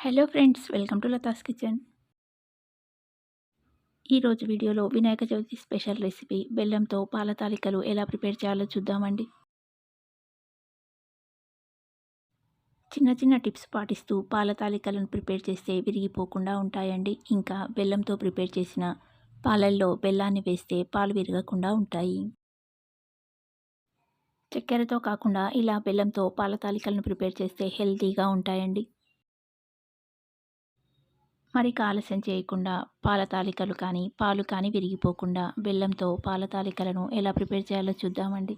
Hello friends welcome to Latha's kitchen ఈరోజు వీడియోలో Vinayaka Chavithi special recipe బెల్లంతో పాల తాలికలు ఎలా ప్రిపేర్ చేయాలో చూద్దామండి. చిన్న చిన్న టిప్స్ పాటిస్తూ పాల తాలికలను ప్రిపేర్ చేస్తే విరిగిపోకుండా ఉంటాయండి. ఇంకా బెల్లంతో ప్రిపేర్ చేసిన పాలల్లో బెల్లాన్ని వేస్తే పాలు విరగకుండా ఉంటాయి. చక్కెరతో కాకుండా ఇలా బెల్లంతో పాల తాలికలను ప్రిపేర్ చేస్తే హెల్తీగా ఉంటాయండి. మరి ఆలస్యం చేయకుండా పాల తాలికలు కానీ పాలు కానీ విరిగిపోకుండా బెల్లంతో పాల తాలికలను ఎలా ప్రిపేర్ చేయాలో చూద్దామండి.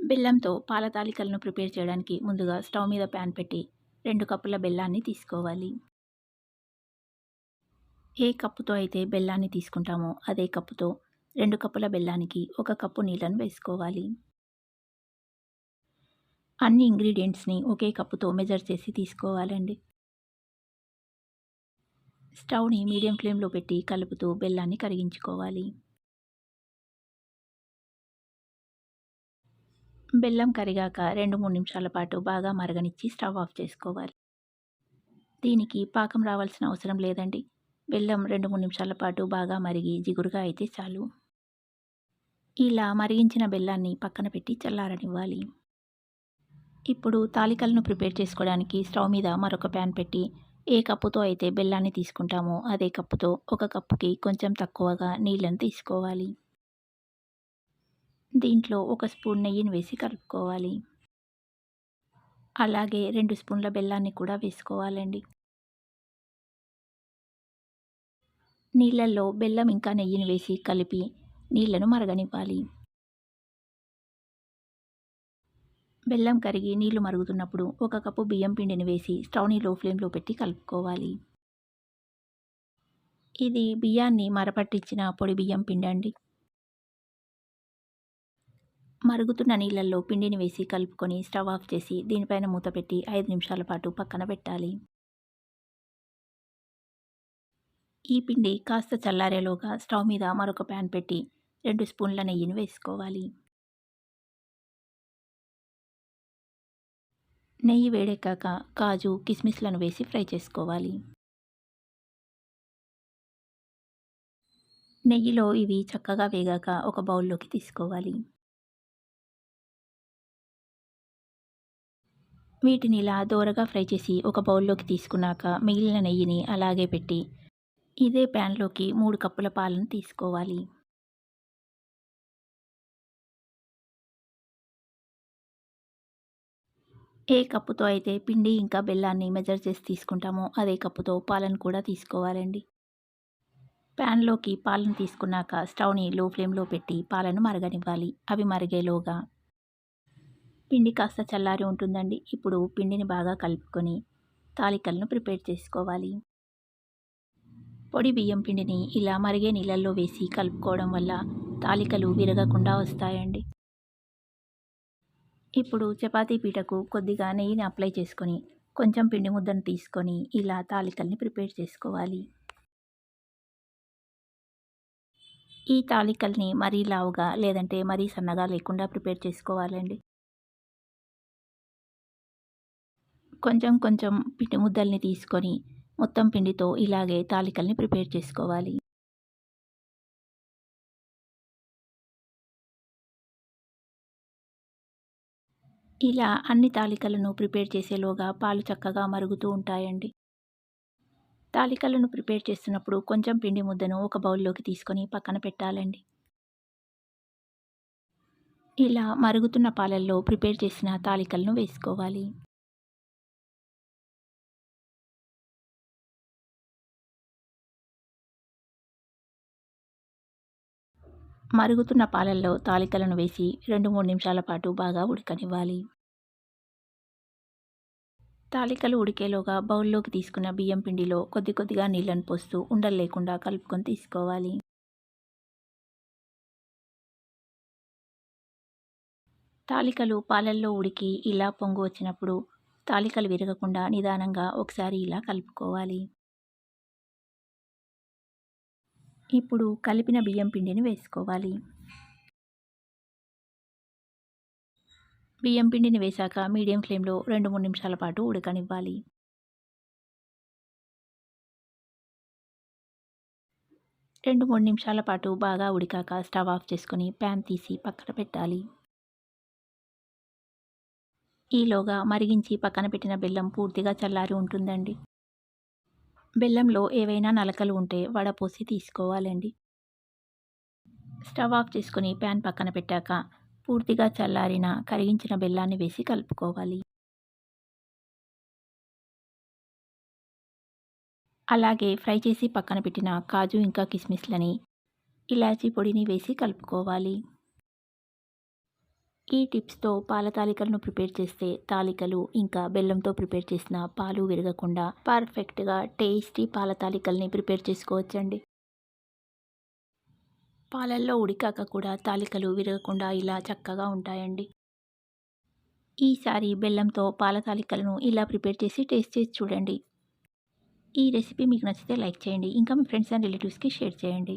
బెల్లంతో పాల తాలికలను ప్రిపేర్ చేయడానికి ముందుగా స్టవ్ మీద ప్యాన్ పెట్టి రెండు కప్పుల బెల్లాన్ని తీసుకోవాలి. ఏ కప్పుతో అయితే బెల్లాన్ని తీసుకుంటామో అదే కప్పుతో రెండు కప్పుల బెల్లానికి ఒక కప్పు నీళ్ళను వేసుకోవాలి. అన్ని ఇంగ్రీడియంట్స్ని ఒకే కప్పుతో మెజర్ చేసి తీసుకోవాలండి. స్టవ్ని మీడియం ఫ్లేమ్లో పెట్టి కలుపుతూ బెల్లాన్ని కరిగించుకోవాలి. బెల్లం కరిగాక రెండు మూడు నిమిషాల పాటు బాగా మరగనిచ్చి స్టవ్ ఆఫ్ చేసుకోవాలి. దీనికి పాకం రావాల్సిన అవసరం లేదండి. బెల్లం రెండు మూడు నిమిషాల పాటు బాగా మరిగి జిగురుగా అయితే చాలు. ఇలా మరిగించిన బెల్లాన్ని పక్కన పెట్టి చల్లారనివ్వాలి. ఇప్పుడు తాలికలను ప్రిపేర్ చేసుకోవడానికి స్టవ్ మీద మరొక ప్యాన్ పెట్టి ఏ కప్పుతో అయితే బెల్లాన్ని తీసుకుంటామో అదే కప్పుతో ఒక కప్పుకి కొంచెం తక్కువగా నీళ్ళని తీసుకోవాలి. దీంట్లో ఒక స్పూన్ నెయ్యిని వేసి కలుపుకోవాలి. అలాగే రెండు స్పూన్ల బెల్లాన్ని కూడా వేసుకోవాలండి. నీళ్ళల్లో బెల్లం ఇంకా నెయ్యిని వేసి కలిపి నీళ్ళను మరగనివ్వాలి. బెల్లం కరిగి నీళ్ళు మరుగుతున్నప్పుడు ఒక కప్పు బియ్యం పిండిని వేసి స్టవ్ని లో ఫ్లేమ్లో పెట్టి కలుపుకోవాలి. ఇది బియ్యాన్ని మరపట్టించిన పొడి బియ్యం పిండి అండి. మరుగుతున్న నీళ్ళల్లో పిండిని వేసి కలుపుకొని స్టవ్ ఆఫ్ చేసి దీనిపైన మూత పెట్టి ఐదు నిమిషాల పాటు పక్కన పెట్టాలి. ఈ పిండి కాస్త చల్లారేలోగా స్టవ్ మీద మరొక ప్యాన్ పెట్టి రెండు స్పూన్ల నెయ్యిని వేసుకోవాలి. నెయ్యి వేడెక్కాక కాజు కిస్మిస్లను వేసి ఫ్రై చేసుకోవాలి. నెయ్యిలో ఇవి చక్కగా వేగాక ఒక బౌల్లోకి తీసుకోవాలి. వీటిని ఇలా దోరగా ఫ్రై చేసి ఒక బౌల్లోకి తీసుకున్నాక మిగిలిన నెయ్యిని అలాగే పెట్టి ఇదే ప్యాన్లోకి మూడు కప్పుల పాలను తీసుకోవాలి. ఏ కప్పుతో అయితే పిండి ఇంకా బెల్లాన్ని మెజర్ చేసి తీసుకుంటామో అదే కప్పుతో పాలను కూడా తీసుకోవాలండి. ప్యాన్లోకి పాలను తీసుకున్నాక స్టవ్ని లో ఫ్లేమ్లో పెట్టి పాలను మరగనివ్వాలి. అవి మరిగేలోగా పిండి కాస్త చల్లారి ఉంటుందండి. ఇప్పుడు పిండిని బాగా కలుపుకొని తాలికలను ప్రిపేర్ చేసుకోవాలి. పొడి బియ్యం పిండిని ఇలా మరిగే నీళ్ళల్లో వేసి కలుపుకోవడం వల్ల తాలికలు విరగకుండా వస్తాయండి. ఇప్పుడు చపాతీ పీటకు కొద్దిగా నెయ్యిని అప్లై చేసుకొని కొంచెం పిండి ముద్దను తీసుకొని ఇలా తాలికల్ని ప్రిపేర్ చేసుకోవాలి. ఈ తాలికల్ని మరీ లావుగా లేదంటే మరీ సన్నగా లేకుండా ప్రిపేర్ చేసుకోవాలండి. కొంచెం కొంచెం పిండి ముద్దల్ని తీసుకొని మొత్తం పిండితో ఇలాగే తాలికల్ని ప్రిపేర్ చేసుకోవాలి. ఇలా అన్ని తాలికలను ప్రిపేర్ చేసేలోగా పాలు చక్కగా మరుగుతూ ఉంటాయండి. తాలికలను ప్రిపేర్ చేస్తున్నప్పుడు కొంచెం పిండి ముద్దను ఒక బౌల్లోకి తీసుకొని పక్కన పెట్టాలండి. ఇలా మరుగుతున్న పాలల్లో ప్రిపేర్ చేసిన తాలికలను వేసుకోవాలి. మరుగుతున్న పాలల్లో తాలికలను వేసి రెండు మూడు నిమిషాల పాటు బాగా ఉడకనివ్వాలి. తాలికలు ఉడికేలోగా బౌల్లోకి తీసుకున్న బియ్యం పిండిలో కొద్ది కొద్దిగా నీళ్ళను పోస్తూ ఉండలు లేకుండా కలుపుకొని తీసుకోవాలి. తాలికలు పాలల్లో ఉడికి ఇలా పొంగు వచ్చినప్పుడు తాలికలు విరగకుండా నిదానంగా ఒకసారి ఇలా కలుపుకోవాలి. ఇప్పుడు కలిపిన బియ్యం పిండిని వేసుకోవాలి. బియ్యం పిండిని వేశాక మీడియం ఫ్లేమ్లో రెండు మూడు నిమిషాల పాటు ఉడకనివ్వాలి. రెండు మూడు నిమిషాల పాటు బాగా ఉడికాక స్టవ్ ఆఫ్ చేసుకుని ప్యాన్ తీసి పక్కన పెట్టాలి. ఈలోగా మరిగించి పక్కన పెట్టిన బెల్లం పూర్తిగా చల్లారి ఉంటుందండి. బెల్లంలో ఏవైనా నలకలు ఉంటే వడపోసి తీసుకోవాలండి. స్టవ్ ఆఫ్ చేసుకుని ప్యాన్ పక్కన పెట్టాక పూర్తిగా చల్లారిన కరిగించిన బెల్లాన్ని వేసి కలుపుకోవాలి. అలాగే ఫ్రై చేసి పక్కన పెట్టిన కాజు ఇంకా కిస్మిస్లని ఇలాచీ పొడిని వేసి కలుపుకోవాలి. ఈ టిప్స్తో పాల తాలికలను ప్రిపేర్ చేస్తే తాలికలు ఇంకా బెల్లంతో ప్రిపేర్ చేసిన పాలు విరగకుండా పర్ఫెక్ట్గా టేస్టీ పాల తాలికల్ని ప్రిపేర్ చేసుకోవచ్చండి. పాలల్లో ఉడికాక కూడా తాలికలు విరగకుండా ఇలా చక్కగా ఉంటాయండి. ఈసారి బెల్లంతో పాల తాలికలను ఇలా ప్రిపేర్ చేసి టేస్ట్ చేసి చూడండి. ఈ రెసిపీ మీకు నచ్చితే లైక్ చేయండి. ఇంకా మీ ఫ్రెండ్స్ అండ్ రిలేటివ్స్కి షేర్ చేయండి.